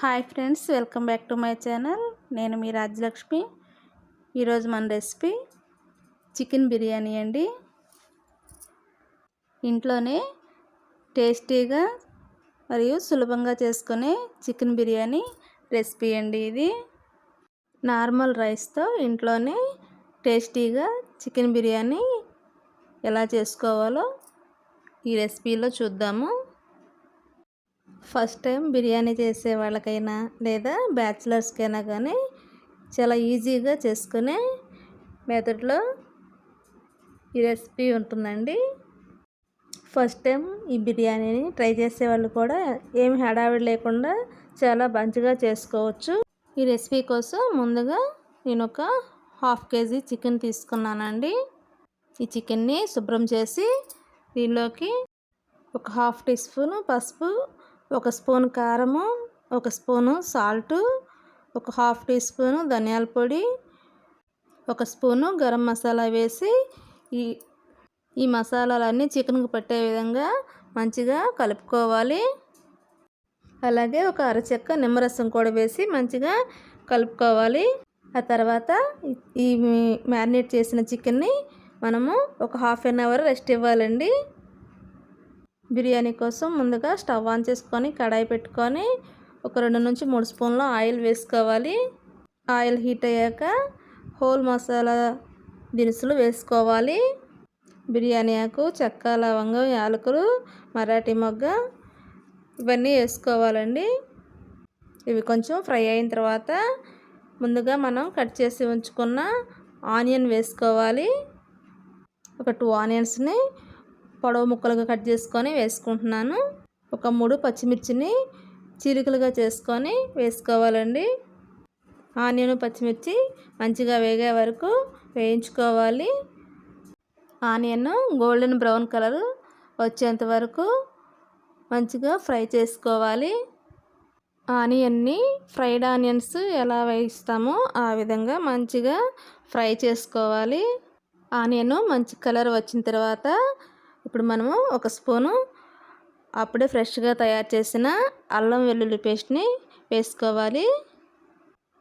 Hi friends welcome back to my channel. నేను మీ రాజ్యలక్ష్మి. ఈరోజు మన రెసిపీ చికెన్ బిర్యానీ అండి. ఇంట్లోనే టేస్టీగా మరియు సులభంగా చేసుకునే చికెన్ బిర్యానీ రెసిపీ అండి ఇది. నార్మల్ రైస్తో ఇంట్లోనే టేస్టీగా చికెన్ బిర్యానీ ఎలా చేసుకోవాలో ఈ రెసిపీలో చూద్దాము. ఫస్ట్ టైం బిర్యానీ చేసే వాళ్ళకైనా లేదా బ్యాచిలర్స్కైనా కానీ చాలా ఈజీగా చేసుకునే మెథడ్లో ఈ రెసిపీ ఉంటుందండి. ఫస్ట్ టైం ఈ బిర్యానీని ట్రై చేసే వాళ్ళు కూడా ఏమి హడావిడి లేకుండా చాలా మంచిగా చేసుకోవచ్చు. ఈ రెసిపీ కోసం ముందుగా నేను ఒక హాఫ్ కేజీ చికెన్ తీసుకున్నానండి. ఈ చికెన్ని శుభ్రం చేసి దీనిలోకి ఒక హాఫ్ టీ స్పూన్ పసుపు ఒక స్పూన్ కారము ఒక స్పూను సాల్టు ఒక హాఫ్ టీ స్పూను ధనియాల పొడి ఒక స్పూను గరం మసాలా వేసి ఈ ఈ మసాలాలన్నీ చికెన్కి పట్టే విధంగా మంచిగా కలుపుకోవాలి. అలాగే ఒక అరచెక్క నిమ్మరసం కూడా వేసి మంచిగా కలుపుకోవాలి. ఆ తర్వాత ఈ మ్యారినేట్ చేసిన చికెన్ని మనము ఒక హాఫ్ అన్ అవర్ రెస్ట్ ఇవ్వాలండి. బిర్యానీ కోసం ముందుగా స్టవ్ ఆన్ చేసుకొని కడాయి పెట్టుకొని ఒక రెండు నుంచి మూడు స్పూన్ల ఆయిల్ వేసుకోవాలి. ఆయిల్ హీట్ అయ్యాక హోల్ మసాలా దినుసులు వేసుకోవాలి. బిర్యానీ ఆకు చెక్క లవంగం యాలకులు మరాఠీ మొగ్గ ఇవన్నీ వేసుకోవాలండి. ఇవి కొంచెం ఫ్రై అయిన తర్వాత ముందుగా మనం కట్ చేసి ఉంచుకున్న ఆనియన్ వేసుకోవాలి. ఒక టూ ఆనియన్స్ని పొడవు ముక్కలుగా కట్ చేసుకొని వేసుకుంటున్నాను. ఒక మూడు పచ్చిమిర్చిని చీలికలుగా చేసుకొని వేసుకోవాలండి. ఆనియన్ పచ్చిమిర్చి మంచిగా వేగే వరకు వేయించుకోవాలి. ఆనియన్ గోల్డెన్ బ్రౌన్ కలర్ వచ్చేంత వరకు మంచిగా ఫ్రై చేసుకోవాలి. ఆనియన్ని ఫ్రైడ్ ఆనియన్స్ ఎలా వేయిస్తామో ఆ విధంగా మంచిగా ఫ్రై చేసుకోవాలి. ఆనియన్ మంచి కలర్ వచ్చిన తర్వాత ఇప్పుడు మనము ఒక స్పూను అప్పుడే ఫ్రెష్గా తయారు చేసిన అల్లం వెల్లుల్లి పేస్ట్ని వేసుకోవాలి.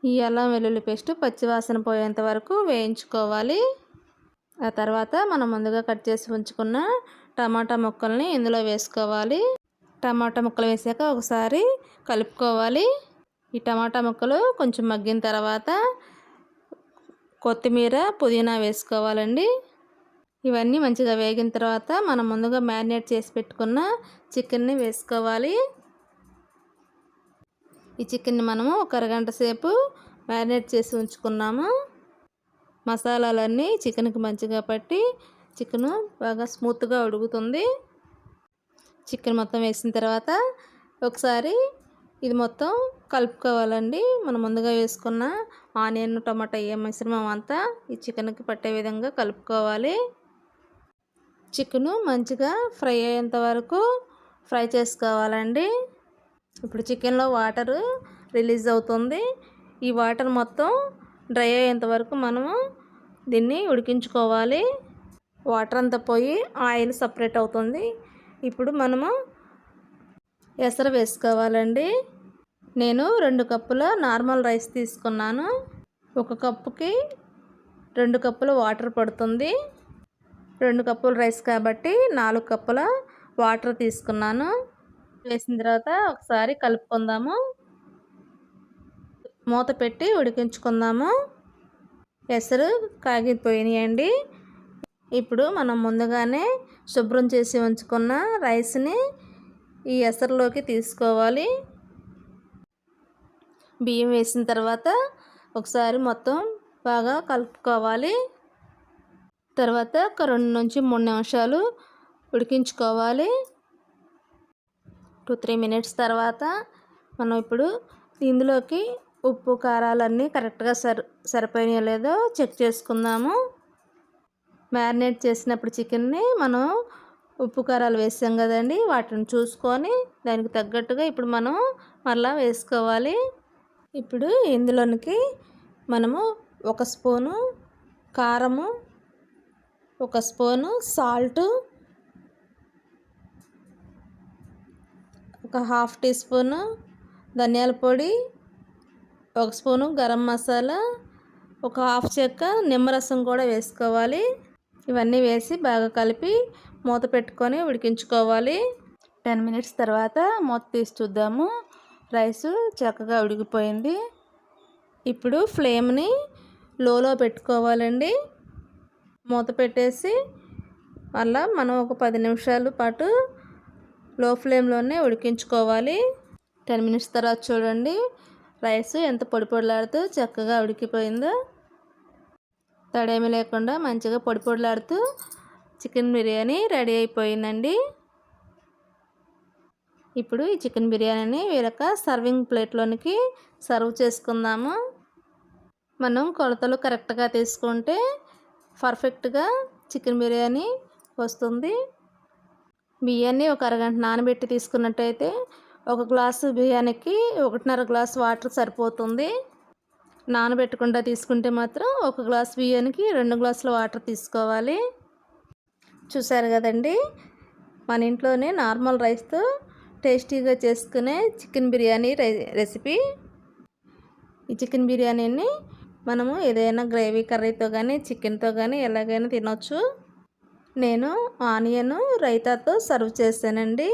ఈ అల్లం వెల్లుల్లి పేస్ట్ పచ్చివాసన పోయేంత వరకు వేయించుకోవాలి. ఆ తర్వాత మనం ముందుగా కట్ చేసి ఉంచుకున్న టమాటా ముక్కల్ని ఇందులో వేసుకోవాలి. టమాటా ముక్కలు వేసాక ఒకసారి కలుపుకోవాలి. ఈ టమాటా ముక్కలు కొంచెం మగ్గిన తర్వాత కొత్తిమీర పుదీనా వేసుకోవాలండి. ఇవన్నీ మంచిగా వేగిన తర్వాత మనం ముందుగా మ్యారినేట్ చేసి పెట్టుకున్న చికెన్ని వేసుకోవాలి. ఈ చికెన్ని మనము ఒక అరగంట సేపు మ్యారినేట్ చేసి ఉంచుకున్నాము. మసాలాలన్నీ చికెన్కి మంచిగా పట్టి చికెన్ బాగా స్మూత్గా ఉడుకుతుంది. చికెన్ మొత్తం వేసిన తర్వాత ఒకసారి ఇది మొత్తం కలుపుకోవాలండి. మనం ముందుగా వేసుకున్న ఆనియన్ టమాటా ఏ మిశ్రమం అంతా ఈ చికెన్కి పట్టే విధంగా కలుపుకోవాలి. చికెను మంచిగా ఫ్రై అయ్యేంత వరకు ఫ్రై చేసుకోవాలండి. ఇప్పుడు చికెన్లో వాటర్ రిలీజ్ అవుతుంది. ఈ వాటర్ మొత్తం డ్రై అయ్యేంత వరకు మనము దీన్ని ఉడికించుకోవాలి. వాటర్ అంతా పోయి ఆయిల్ సపరేట్ అవుతుంది. ఇప్పుడు మనము ఎసరు వేసుకోవాలండి. నేను రెండు కప్పుల నార్మల్ రైస్ తీసుకున్నాను. ఒక కప్పుకి రెండు కప్పుల వాటర్ పడుతుంది. రెండు కప్పుల రైస్ కాబట్టి నాలుగు కప్పుల వాటర్ తీసుకున్నాను. వేసిన తర్వాత ఒకసారి కలుపుకుందాము. మూత పెట్టి ఉడికించుకుందాము. ఎసరు కాగిపోయినాయండి. ఇప్పుడు మనం ముందుగానే శుభ్రం చేసి ఉంచుకున్న రైస్ని ఈ ఎసరులోకి తీసుకోవాలి. బియ్యం వేసిన తర్వాత ఒకసారి మొత్తం బాగా కలుపుకోవాలి. తర్వాత ఒక రెండు నుంచి మూడు నిమిషాలు ఉడికించుకోవాలి. టూ త్రీ మినిట్స్ తర్వాత మనం ఇప్పుడు ఇందులోకి ఉప్పు కారాలన్నీ కరెక్ట్గా సరి సరిపోయినాయో లేదో చెక్ చేసుకుందాము. మ్యారినేట్ చేసినప్పుడు చికెన్ని మనం ఉప్పు కారాలు వేసాం కదండి వాటిని చూసుకొని దానికి తగ్గట్టుగా ఇప్పుడు మనం మళ్ళా వేసుకోవాలి. ఇప్పుడు ఇందులోనికి మనము ఒక స్పూను కారము ఒక స్పూను సాల్ట్ ఒక హాఫ్ టీ స్పూను ధనియాల పొడి ఒక స్పూను గరం మసాలా ఒక హాఫ్ చెక్క నిమ్మరసం కూడా వేసుకోవాలి. ఇవన్నీ వేసి బాగా కలిపి మూత పెట్టుకొని ఉడికించుకోవాలి. టెన్ మినిట్స్ తర్వాత మూత తీసి చూద్దాము. రైస్ చక్కగా ఉడికిపోయింది. ఇప్పుడు ఫ్లేమ్ని లోలో పెట్టుకోవాలండి. మూత పెట్టేసి అలా మనం ఒక పది నిమిషాల పాటు లో ఫ్లేమ్లోనే ఉడికించుకోవాలి. టెన్ మినిట్స్ తర్వాత చూడండి. రైస్ ఎంత పొడి పొడిలాడుతూ చక్కగా ఉడికిపోయిందో. తడేమి లేకుండా మంచిగా పొడి పొడిలాడుతూ చికెన్ బిర్యానీ రెడీ అయిపోయిందండి. ఇప్పుడు ఈ చికెన్ బిర్యానీని వేరొక సర్వింగ్ ప్లేట్లోనికి సర్వ్ చేసుకుందాము. మనం కొలతలు కరెక్ట్గా తీసుకుంటే పర్ఫెక్ట్గా చికెన్ బిర్యానీ వస్తుంది. బియ్యాన్ని ఒక అరగంట నానబెట్టి తీసుకున్నట్టయితే ఒక గ్లాసు బియ్యానికి ఒకటిన్నర గ్లాస్ వాటర్ సరిపోతుంది. నానబెట్టకుండా తీసుకుంటే మాత్రం ఒక గ్లాస్ బియ్యానికి రెండు గ్లాసుల వాటర్ తీసుకోవాలి. చూసారు కదండి? మన ఇంట్లోనే నార్మల్ రైస్తో టేస్టీగా చేసుకునే చికెన్ బిర్యానీ రెసిపీ. ఈ చికెన్ బిర్యానీని మనము ఏదైనా గ్రేవీ కర్రీతో కానీ చికెన్తో కానీ ఎలాగైనా తినొచ్చు. నేను ఆనియన్ రైతాతో సర్వ్ చేశానండి.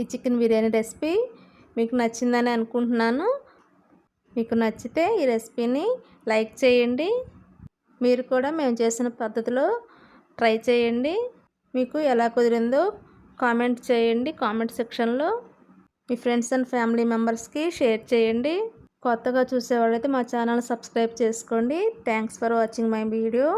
ఈ చికెన్ బిర్యానీ రెసిపీ మీకు నచ్చిందని అనుకుంటున్నాను. మీకు నచ్చితే ఈ రెసిపీని లైక్ చేయండి. మీరు కూడా మేము చేసిన పద్ధతిలో ట్రై చేయండి. మీకు ఎలా కుదిరిందో కామెంట్ చేయండి. కామెంట్ సెక్షన్లో మీ ఫ్రెండ్స్ అండ్ ఫ్యామిలీ మెంబర్స్కి షేర్ చేయండి. కొత్తగా చూసేవాళ్ళైతే మా ఛానల్ సబ్స్క్రైబ్ చేసుకోండి. Thanks for watching my video